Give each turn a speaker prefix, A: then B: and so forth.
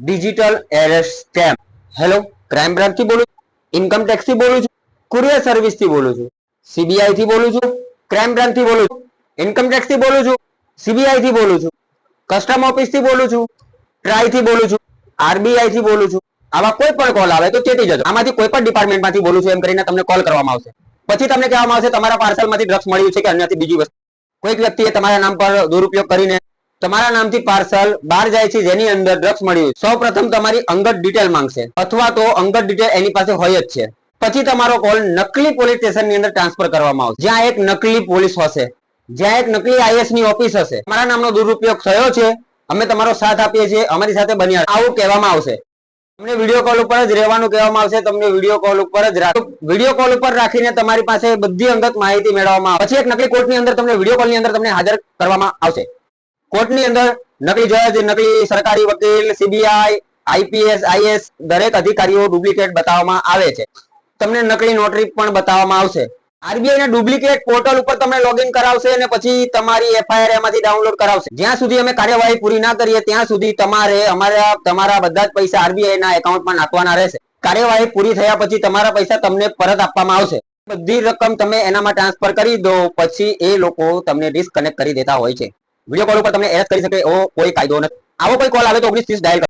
A: Digital arrest scam hello crime બ્રાન્ચથી બોલું છું income ટેક્સથી બોલું છું કુરિયર સર્વિસથી બોલું છું સીબીઆઈ થી બોલું છું ક્રાઇમ બ્રાન્ચથી બોલું છું ઇન્કમ ટેક્સથી બોલું છું સીબીઆઈ થી બોલું છું કસ્ટમ ઓફિસથી બોલું છું ટ્રાયથી બોલું છું આરબીઆઈ થી બોલું છું આવા કોઈ પણ કોલ આવે તો ચેતી જજો આમાંથી કોઈ પણ ડિપાર્ટમેન્ટમાંથી બોલું છું એમ કરીને તમને કોલ કરવામાં આવશે પછી તમને કહેવામાં આવશે તમારા પાર્સલમાંથી ડ્રગ્સ મળ્યું છે કે અન્યથી બીજી વસ્તુ કોઈક વ્યક્તિએ તમારા નામ પર દુરુપયોગ કરીને તમારા નામથી પાર્સલ બહાર જાય છે, જેની અંદર ડ્રગ્સ મળ્યું સૌ પ્રથમ તમારી અંગત ડિટેલ માંગશે. અથવા તો અંગત ડિટેલ એની પાસે હોય જ છે. પછી તમારો કોલ નકલી પોલીસ સ્ટેશનની અંદર ટ્રાન્સફર કરવામાં આવશે. જ્યાં એક નકલી પોલીસ હશે. જ્યાં એક નકલી આઈએસની ઓફિસ હશે. તમારા નામનો દુરુપયોગ થયો છે. અમે તમારો સાથ આપીએ છીએ. અમારી સાથે બન્યા આવું કહેવામાં આવશે. તમને વીડિયો કોલ ઉપર જ રહેવાનું કહેવામાં આવશે. તમને વીડિયો કોલ ઉપર જ વીડિયો કોલ ઉપર રાખીને તમારી પાસે બધી અંગત માહિતી મેળવવામાં પછી એક નકલી કોર્ટની અંદર તમને વીડિયો કોલની અંદર તમને હાજર કરવામાં આવશે. કોર્ટની અંદર નકલી જજ, નકલી સરકારી વકીલ સીબીઆઈ આઈપીએસ આઈએસ દરેક અધિકારીઓ ડુપ્લિકેટ બતાવવામાં આવે છે. તમને નકલી નોટરી પણ બતાવવામાં આવશે. આરબીઆઈ ના ડુપ્લિકેટ પોર્ટલ ઉપર તમને લોગિન કરાવશે અને પછી તમારી એફઆઈઆર એમાંથી ડાઉનલોડ કરાવશે. જ્યાં સુધી અમે કાર્યવાહી પૂરી ના કરીએ, ત્યાં સુધી તમારે અમારા, તમારા બધા જ પૈસા આરબીઆઈ ના એકાઉન્ટમાં નાખવાના રહેશે. કાર્યવાહી પૂરી થયા પછી તમારા પૈસા તમને પરત આપવામાં આવશે. બધી રકમ તમે એનામાં ટ્રાન્સફર કરી દો, પછી એ લોકો તમને ડિસ્કનેક્ટ કરી દેતા હોય છે. વીડિયો કોલ ઉપર તમને એરેસ્ટ કરી શકે એવો કોઈ કાયદો નથી. આવો કોઈ કોલ આવે તો ઓગણીસ ત્રીસ ડાયલ